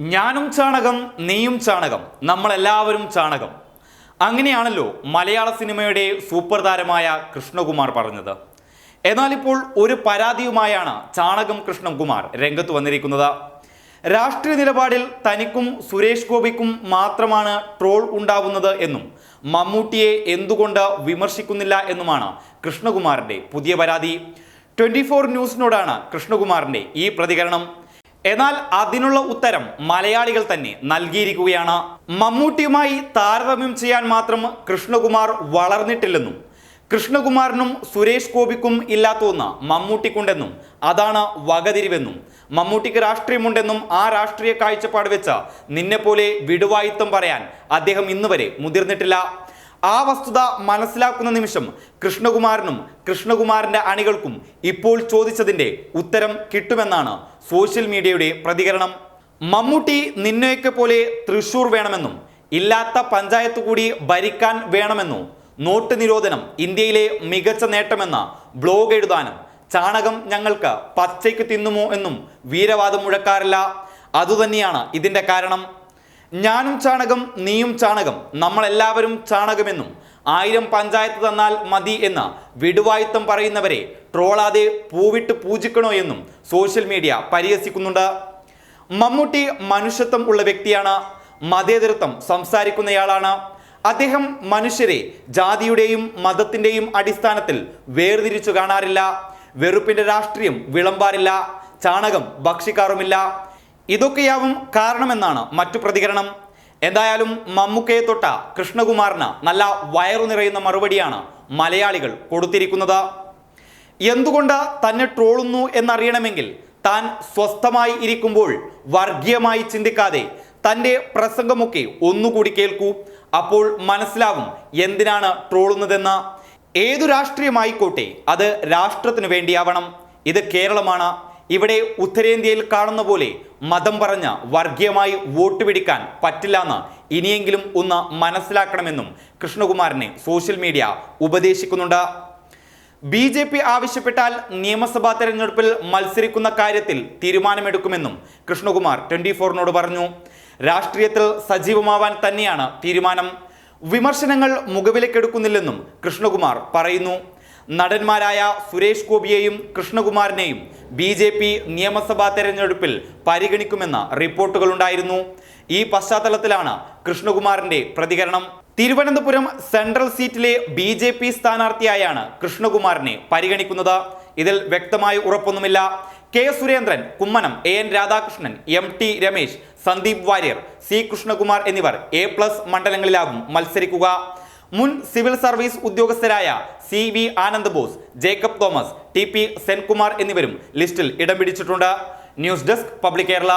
ഞാനും ചാണകം നീയും ചാണകം നമ്മളെല്ലാവരും ചാണകം. അങ്ങനെയാണല്ലോ മലയാള സിനിമയുടെ സൂപ്പർ താരമായ കൃഷ്ണകുമാർ പറഞ്ഞത്. എന്നാൽ ഇപ്പോൾ ഒരു പരാതിയുമായാണ് ചാണകം കൃഷ്ണകുമാർ രംഗത്ത് വന്നിരിക്കുന്നത്. രാഷ്ട്രീയ നിലപാടിൽ തനിക്കും സുരേഷ് ഗോപിക്കും മാത്രമാണ് ട്രോൾ ഉണ്ടാവുന്നത് എന്നും മമ്മൂട്ടിയെ എന്തുകൊണ്ട് വിമർശിക്കുന്നില്ല എന്നുമാണ് കൃഷ്ണകുമാറിന്റെ പുതിയ പരാതി. ട്വന്റി ഫോർ ന്യൂസിനോടാണ് കൃഷ്ണകുമാറിന്റെ ഈ പ്രതികരണം. എന്നാൽ അതിനുള്ള ഉത്തരം മലയാളികൾ തന്നെ നൽകിയിരിക്കുകയാണ്. മമ്മൂട്ടിയുമായി താരതമ്യം ചെയ്യാൻ മാത്രം കൃഷ്ണകുമാർ വളർന്നിട്ടില്ലെന്നും കൃഷ്ണകുമാറിനും സുരേഷ് ഗോപിക്കും ഇല്ലാത്ത ഒന്ന് മമ്മൂട്ടിക്കുണ്ടെന്നും അതാണ് വകതിരിവെന്നും മമ്മൂട്ടിക്ക് രാഷ്ട്രീയമുണ്ടെന്നും ആ രാഷ്ട്രീയ കാഴ്ചപ്പാട് വെച്ച നിന്നെപ്പോലെ വിടുവായിത്വം പറയാൻ അദ്ദേഹം ഇന്നുവരെ മുതിർന്നിട്ടില്ല. ആ വസ്തുത മനസ്സിലാക്കുന്ന നിമിഷം കൃഷ്ണകുമാറിനും കൃഷ്ണകുമാറിന്റെ അണികൾക്കും ഇപ്പോൾ ചോദിച്ചതിന്റെ ഉത്തരം കിട്ടുമെന്നാണ് സോഷ്യൽ മീഡിയയുടെ പ്രതികരണം. മമ്മൂട്ടി നിന്നെയൊക്കെ പോലെ തൃശൂർ വേണമെന്നും ഇല്ലാത്ത പഞ്ചായത്ത് കൂടി ഭരിക്കാൻ വേണമെന്നും നോട്ട് നിരോധനം ഇന്ത്യയിലെ മികച്ച നേട്ടമെന്ന ബ്ലോഗ് എഴുതാനും ചാണകം ഞങ്ങൾക്ക് പച്ചയ്ക്ക് തിന്നുമോ എന്നും വീരവാദം മുഴക്കാറില്ല. അതുതന്നെയാണ് ഇതിന്റെ കാരണം. ഞാനും ചാണകം നീയും ചാണകം നമ്മളെല്ലാവരും ചാണകമെന്നും ആയിരം പഞ്ചായത്ത് തന്നാൽ മതി എന്ന വിടുവായുത്തം പറയുന്നവരെ ട്രോളാതെ പൂവിട്ട് പൂജിക്കണോ എന്നും സോഷ്യൽ മീഡിയ പരിഹസിക്കുന്നുണ്ട്. മമ്മൂട്ടി മനുഷ്യത്വം ഉള്ള വ്യക്തിയാണ്. മതേതരത്വം സംസാരിക്കുന്നയാളാണ്. അദ്ദേഹം മനുഷ്യരെ ജാതിയുടെയും മതത്തിന്റെയും അടിസ്ഥാനത്തിൽ വേർതിരിച്ചു കാണാറില്ല. വെറുപ്പിന്റെ രാഷ്ട്രീയം വിളമ്പാറില്ല. ചാണകം ഭക്ഷിക്കാറുമില്ല. ഇതൊക്കെയാവും കാരണമെന്നാണ് മറ്റു പ്രതികരണം. എന്തായാലും മമ്മൂക്കയെ തൊട്ട കൃഷ്ണകുമാറിന് നല്ല വയറു നിറയുന്ന മറുപടിയാണ് മലയാളികൾ കൊടുത്തിരിക്കുന്നത്. എന്തുകൊണ്ട് തന്നെ ട്രോളുന്നു എന്നറിയണമെങ്കിൽ താൻ സ്വസ്ഥമായി ഇരിക്കുമ്പോൾ വർഗീയമായി ചിന്തിക്കാതെ തന്റെ പ്രസംഗമൊക്കെ ഒന്നുകൂടി കേൾക്കൂ. അപ്പോൾ മനസ്സിലാവും എന്തിനാണ് ട്രോളുന്നതെന്ന്. ഏതു രാഷ്ട്രീയമായിക്കോട്ടെ അത് രാഷ്ട്രത്തിനു വേണ്ടിയാവണം. ഇത് കേരളമാണ്. ഇവിടെ ഉത്തരേന്ത്യയിൽ കാണുന്ന പോലെ മതം പറഞ്ഞ് വർഗീയമായി വോട്ട് പിടിക്കാൻ പറ്റില്ലെന്ന് ഇനിയെങ്കിലും ഒന്ന് മനസ്സിലാക്കണമെന്നും കൃഷ്ണകുമാറിനെ സോഷ്യൽ മീഡിയ ഉപദേശിക്കുന്നുണ്ട്. ബി ജെ പി ആവശ്യപ്പെട്ടാൽ നിയമസഭാ തെരഞ്ഞെടുപ്പിൽ മത്സരിക്കുന്ന കാര്യത്തിൽ തീരുമാനമെടുക്കുമെന്നും കൃഷ്ണകുമാർ ട്വന്റി ഫോറിനോട് പറഞ്ഞു. രാഷ്ട്രീയത്തിൽ സജീവമാവാൻ തന്നെയാണ് തീരുമാനം. വിമർശനങ്ങൾ മുഖവിലക്കെടുക്കുന്നില്ലെന്നും കൃഷ്ണകുമാർ പറയുന്നു. നടന്മാരായ സുരേഷ് ഗോപിയെയും കൃഷ്ണകുമാറിനെയും ബി ജെ പി നിയമസഭാ തെരഞ്ഞെടുപ്പിൽ പരിഗണിക്കുമെന്ന റിപ്പോർട്ടുകളുണ്ടായിരുന്നു. ഈ പശ്ചാത്തലത്തിലാണ് കൃഷ്ണകുമാറിന്റെ പ്രതികരണം. തിരുവനന്തപുരം സെൻട്രൽ സീറ്റിലെ ബി ജെ പി സ്ഥാനാർത്ഥിയായാണ് കൃഷ്ണകുമാറിനെ പരിഗണിക്കുന്നത്. ഇതിൽ വ്യക്തമായ ഉറപ്പൊന്നുമില്ല. K Surendran Kummanam A N Radhakrishnan M T Ramesh Sandeep Warrier C Krishnakumar എന്നിവർ എ പ്ലസ് മണ്ഡലങ്ങളിലാകും മത്സരിക്കുക. മുൻ civil service ഉദ്യോഗസ്ഥരായ C V Anand Bose Jacob Thomas T P Senkumar എന്നിവരും ലിസ്റ്റിൽ ഇടം പിടിച്ചിട്ടുണ്ട്. News desk public Kerala.